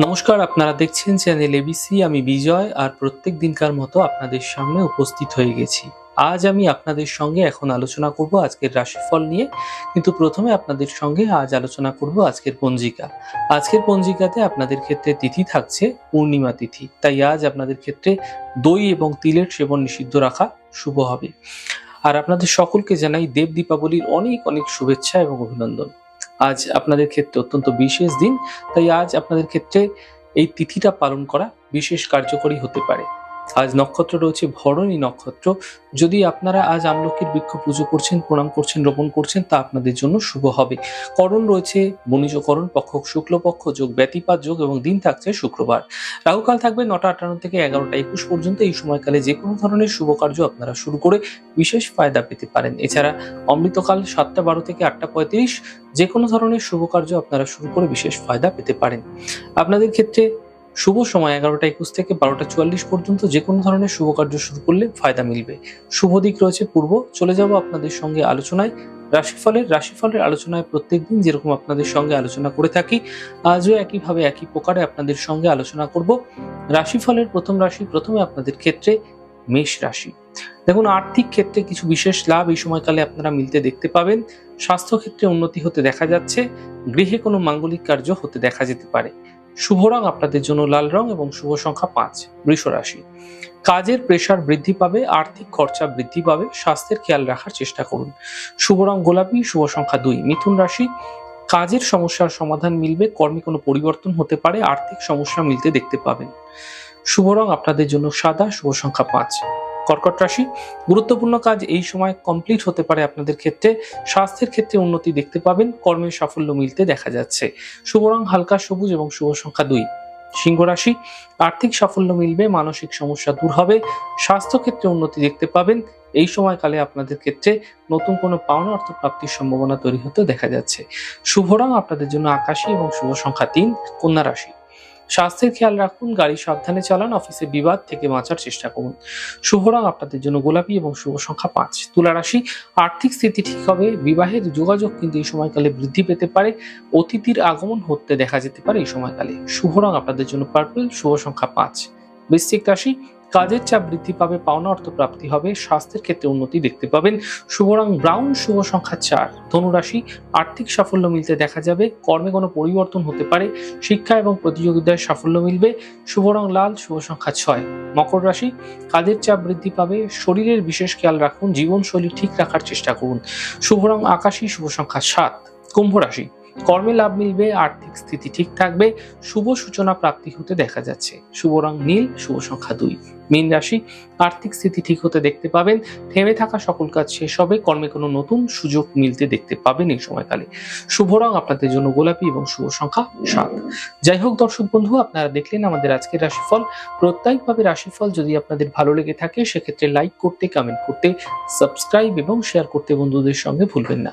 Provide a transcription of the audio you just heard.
নমস্কার, আপনারা দেখছেন চ্যানেল এবিসি আমি বিজয় আর প্রত্যেক দিনকার মতো আপনাদের সামনে উপস্থিত হয়ে গেছি। আজ আমি আপনাদের সঙ্গে এখন আলোচনা করব আজকের রাশিফল নিয়ে। কিন্তু প্রথমে আপনাদের সঙ্গে আজ আলোচনা করব আজকের পঞ্জিকা। আজকের পঞ্জিকাতে আপনাদের ক্ষেত্রে তিথি থাকছে পূর্ণিমা তিথি। তাই আজ আপনাদের ক্ষেত্রে দই এবং তিলের সেবন নিষিদ্ধ রাখা শুভ হবে। আর আপনাদের সকলকে জানাই দেব দীপাবলির অনেক অনেক শুভেচ্ছা এবং অভিনন্দন। আজ আপনাদের ক্ষেত্রে অত্যন্ত বিশেষ দিন, তাই আজ আপনাদের ক্ষেত্রে এই তিথিটা পালন করা বিশেষ কার্যকরী হতে পারে। আজ নক্ষত্র রয়েছে ভরণী নক্ষত্র। যদি আপনারা আজ আমলকির বৃক্ষ পুজো করছেন, প্রণাম করছেন, রোপণ করছেন, তা আপনাদের জন্য শুভ হবে। করণ রয়েছে বণিজকরণ পক্ষ, শুক্লপক্ষ যোগ, ব্যতিপাত যোগ এবং দিন থাকছে শুক্রবার। রাহুকাল থাকবে নটা আটান্ন থেকে এগারোটা একুশ পর্যন্ত। এই সময়কালে যে কোনো ধরনের শুভ কার্য আপনারা শুরু করে বিশেষ ফায়দা পেতে পারেন। এছাড়া অমৃতকাল সাতটা বারো থেকে আটটা পঁয়ত্রিশ যে কোনো ধরনের শুভ কার্য আপনারা শুরু করে বিশেষ ফায়দা পেতে পারেন। আপনাদের ক্ষেত্রে শুভ সময় এগারোটা একুশ থেকে বারোটা চুয়াল্লিশ পর্যন্ত যে কোনো ধরনের শুভ কার্য শুরু করলে ফায়দা মিলবে। শুভ দিক রয়েছে পূর্ব। চলে যাব আপনাদের সঙ্গে আলোচনায়। রাশিফলের রাশিফলের আলোচনায় প্রত্যেকদিন যেরকম আপনাদের সঙ্গে আলোচনা করে থাকি, আজও একইভাবে একই প্রকারে আপনাদের সঙ্গে আলোচনা করব। রাশিফলের প্রথম রাশি প্রথমে আপনাদের ক্ষেত্রে মেষ রাশি। দেখুন, আর্থিক ক্ষেত্রে কিছু বিশেষ লাভ এই সময়কালে আপনারা মিলতে দেখতে পাবেন। স্বাস্থ্য ক্ষেত্রে উন্নতি হতে দেখা যাচ্ছে। গৃহে কোনো মাঙ্গলিক কার্য হতে দেখা যেতে পারে। শুভ রং আপনাদের জন্য লাল রং এবং শুভ সংখ্যা পাঁচ, বৃষ রাশি। কাজের প্রেশার বৃদ্ধি পাবে, আর্থিক খরচা বৃদ্ধি পাবে, স্বাস্থ্যের খেয়াল রাখার চেষ্টা করুন। শুভ রং গোলাপি, শুভ সংখ্যা দুই, মিথুন রাশি। কাজের সমস্যার সমাধান মিলবে, কর্মে কোনো পরিবর্তন হতে পারে, আর্থিক সমস্যা মিলতে দেখতে পাবেন। শুভ রং আপনাদের জন্য সাদা, শুভ সংখ্যা পাঁচ। কর্কট রাশি। গুরুত্বপূর্ণ কাজ এই সময় কমপ্লিট হতে পারে আপনাদের ক্ষেত্রে। স্বাস্থ্যের ক্ষেত্রে উন্নতি দেখতে পাবেন, কর্মের সাফল্য মিলতে দেখা যাচ্ছে। শুভ রং হালকা সবুজ এবং শুভ সংখ্যা দুই। সিংহ রাশি, আর্থিক সাফল্য মিলবে, মানসিক সমস্যা দূর হবে, স্বাস্থ্য ক্ষেত্রে উন্নতি দেখতে পাবেন। এই সময়কালে আপনাদের ক্ষেত্রে নতুন কোনো পাওনা অর্থ প্রাপ্তির সম্ভাবনা তৈরি হতে দেখা যাচ্ছে। শুভ রং আপনাদের জন্য আকাশী এবং শুভ সংখ্যা তিন, কন্যা রাশি। স্বাস্থ্যের খেয়াল রাখুন, গাড়ি সাবধানে চালান অফিসে বিবাদ থেকে বাঁচার চেষ্টা করুন। শুভ রং আপনাদের জন্য গোলাপি এবং শুভ সংখ্যা পাঁচ। তুলা রাশি, আর্থিক স্থিতি ঠিক হবে, বিবাহের যোগাযোগ কিন্তু এই সময়কালে বৃদ্ধি পেতে পারে, অতিথির আগমন হতে দেখা যেতে পারে এই সময়কালে। শুভ রং আপনাদের জন্য পার্পল শুভ সংখ্যা পাঁচ। বৃশ্চিক রাশি কাজের চাপ বৃদ্ধি পাবে, পাওনা অর্থ প্রাপ্তি হবে, স্বাস্থ্যের ক্ষেত্রে উন্নতি দেখতে পাবেন। শুভ রং ব্রাউন শুভ সংখ্যা চার, ধনুরাশি, আর্থিক সাফল্য মিলতে দেখা যাবে, কর্মে কোনো পরিবর্তন হতে পারে, শিক্ষা এবং প্রতিযোগিতায় সাফল্য মিলবে শুভ রং লাল শুভ সংখ্যা ছয়, মকর রাশি, কাজের চাপ বৃদ্ধি পাবে, শরীরের বিশেষ খেয়াল রাখুন, জীবনশৈলী ঠিক রাখার চেষ্টা করুন। শুভ রং আকাশী শুভ সংখ্যা সাত, কুম্ভ রাশি কর্মে লাভ মিলবে, আর্থিক স্থিতি ঠিক থাকবে, শুভ সূচনা প্রাপ্তি হতে দেখা যাচ্ছে। শুভ রং নীল, শুভ সংখ্যা দুই। মীন রাশি, আর্থিক স্থিতি ঠিক হতে দেখতে পাবেন, থেমে থাকা সকল কাজ শেষ হবে, কর্মে কোনো নতুন সুযোগ মিলতে দেখতে পাবেন এই সময়কালে। শুভ রং আপনাদের জন্য গোলাপি এবং শুভ সংখ্যা সাত। যাই হোক দর্শক বন্ধু, আপনারা দেখলেন আমাদের আজকের রাশিফল। প্রত্যেকভাবে রাশিফল যদি আপনাদের ভালো লেগে থাকে, সেক্ষেত্রে লাইক করতে কমেন্ট করতে, সাবস্ক্রাইব এবং শেয়ার করতে বন্ধুদের সঙ্গে ভুলবেন না।